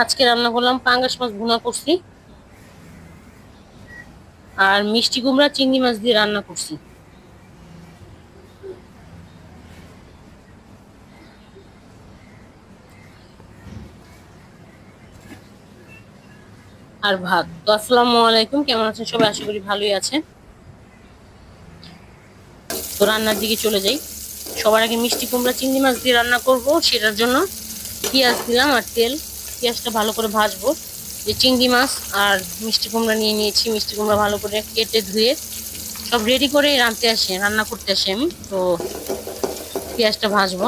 আজকে রান্না করলাম পাঙ্গাস মাছ ভুনা করছি। আর মিষ্টি কুমড়া, চিংড়ি মাছ দিয়ে রান্না করছি। আর ভাত। তো আসসালামু আলাইকুম, কেমন আছেন সবাই? আশা করি ভালোই আছেন। তো রান্নার দিকে চলে যাই। সবার আগে মিষ্টি কুমড়া, চিংড়ি মাছ দিয়ে রান্না করব। সেটার জন্য পেঁয়াজ দিলাম আর তেল। পেঁয়াজটা ভালো করে ভাজবো, যে চিংড়ি মাছ আর মিষ্টি কুমড়া নিয়ে নিয়েছি, মিষ্টি কুমড়া ভালো করে কেটে ধুয়ে সব রেডি করে রাঁধতে আসে, রান্না করতে আসি আমি। তো পেঁয়াজটা ভাজবো।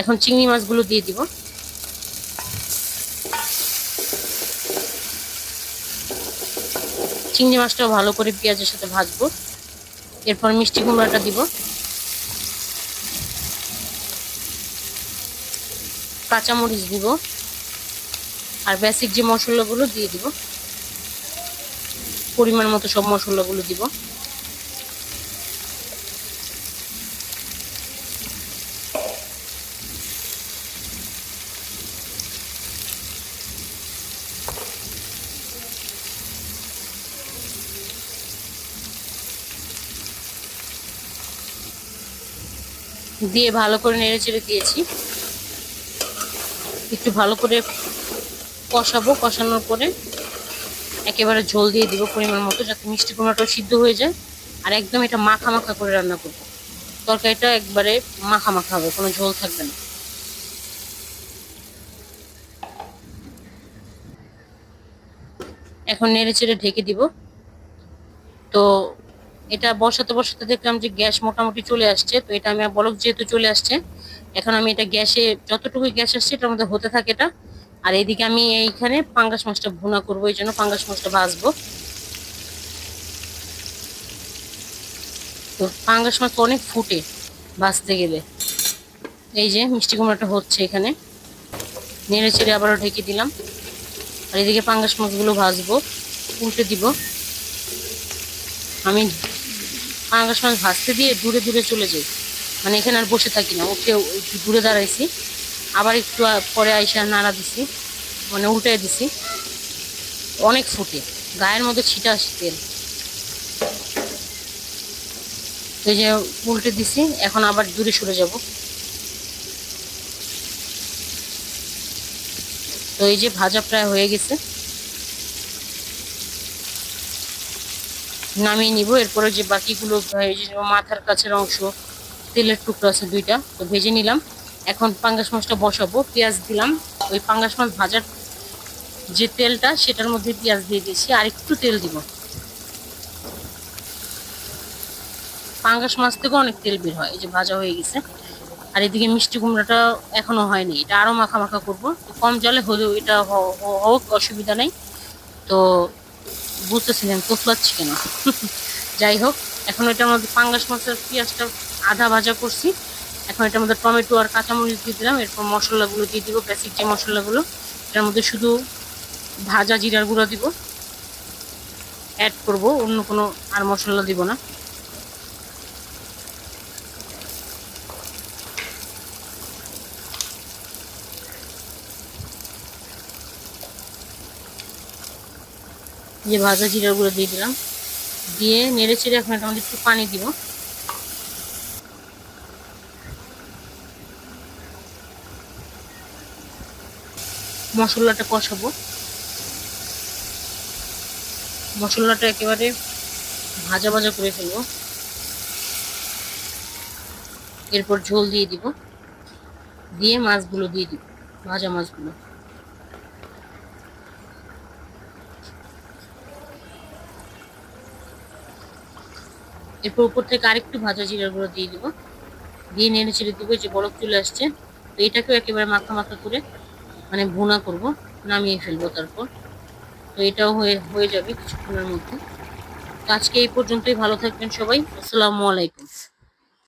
এখন চিংড়ি মাছগুলো দিয়ে দিব। চিংড়ি মাছটাও ভালো করে পেঁয়াজের সাথে ভাজবো। এরপর মিষ্টি কুমড়াটা দিব। কাঁচামরিচ দিব আর বেসিক যে মশলাগুলো দিয়ে দিব, পরিমাণ মতো সব মশলাগুলো দিব। দিয়ে ভালো করে নেড়ে চেড়ে দিয়েছি। একটু ভালো করে কষাবো। কষানোর পরে একেবারে ঝোল দিয়ে দিব পরিমাণ মতো, যাতে মিষ্টি কুমড়াটাও সিদ্ধ হয়ে যায়। আর একদম এটা মাখা মাখা করে রান্না করব। তরকারিটা একবারে মাখা মাখা হবে, কোনো ঝোল থাকবে না। এখন নেড়ে চেড়ে ঢেকে দিব। তো এটা বসাতে বসাতে দেখলাম যে গ্যাস মোটামুটি চলে আসছে, তো এটা আমি বলক যেহেতু চলে আসছে এখন আমি এটা গ্যাসে যতটুকু গ্যাস আসছে এটার মধ্যে হতে থাকে এটা। আর এইদিকে আমি এইখানে পাঙ্গাস মাছটা ভুনা করব, এই জন্য পাঙ্গাস মাছটা ভাজবো। তো পাঙ্গাস মাছ অনেক ফুটে ভাজতে গেলে। এই যে মিষ্টি কুমড়াটা হচ্ছে এখানে। নেড়ে চেড়ে আবারও ঢেকে দিলাম। আর এদিকে পাঙ্গাস মাছগুলো ভাজবো, উল্টে দিব। আমি পাঙ্গাস মাছ ভাজতে দিয়ে দূরে দূরে চলে যাই। মানে এখানে আর বসে থাকি না। ওকে একটু দূরে দাঁড়াইছি। আবার একটু পরে আইসা নাড়া দিছি। মানে উল্টে দিছি। অনেক ফুটে। গায়ের মধ্যে ছিটা আসে তেল তো যে উল্টে দিছি। এখন আবার দূরে সরে যাব। তো এই যে ভাজা প্রায় হয়ে গেছে। নামিয়ে নিব। এরপরে যে বাকিগুলো মাথার কাছের অংশ তেলের টুকরো আছে দুইটা, তো ভেজে নিলাম। এখন পাঙ্গাস মাছটা বসাবো, পেঁয়াজ দিলাম। ওই পাঙ্গাস মাছ ভাজার যে তেলটা, সেটার মধ্যে পেঁয়াজ দিয়ে দিয়েছি, আর একটু তেল দিব। পাঙ্গাস মাছ থেকেও অনেক তেল বের হয়, এই যে ভাজা হয়ে গেছে। আর এদিকে মিষ্টি কুমড়াটা এখনও হয়নি, এটা আরও মাখা করব। কম জলে হলেও এটা হোক, অসুবিধা নেই। তো বুঝতেছিলেন তোফলাচ্ছি কেন। যাই হোক, এখন এটার মধ্যে পাঙ্গাস মাছের পেঁয়াজটা আধা ভাজা করছি। এখন এটার মধ্যে টমেটো আর কাঁচামরিচ দিয়ে দিলাম। এরপর মশলাগুলো দিয়ে দিব বেসিক যে মশলাগুলো, এটার মধ্যে শুধু ভাজা জিরার গুঁড়ো দিব। অ্যাড করব, অন্য কোনো আর মশলা দিব না। যে ভাজা জিরার গুঁড়ো দিয়ে দিলাম। দিয়ে নেড়ে চেড়ে এখন এটা একটু পানি দিব। মশলাটা কষাবো। মশলাটা একেবারে ভাজা ভাজা করে ফেলব। এরপর ঝোল দিয়ে দিব। দিয়ে মাছগুলো দিয়ে দিব, ভাজা মাছগুলো। এরপর উপর থেকে আরেকটু ভাজা জিরার গুঁড়ো দিয়ে দিব। দিয়ে নেড়ে ছেড়ে দিব যে বরফ চলে আসছে। তো এটাকেও একেবারে মাখা মাখা করে মানে ভুনা করব, নামিয়ে ফেলব তারপর। তো এটাও হয়ে হয়ে যাবে কিছুক্ষণের মধ্যে। তো আজকে এই পর্যন্তই, ভালো থাকবেন সবাই। আসসালামু আলাইকুম।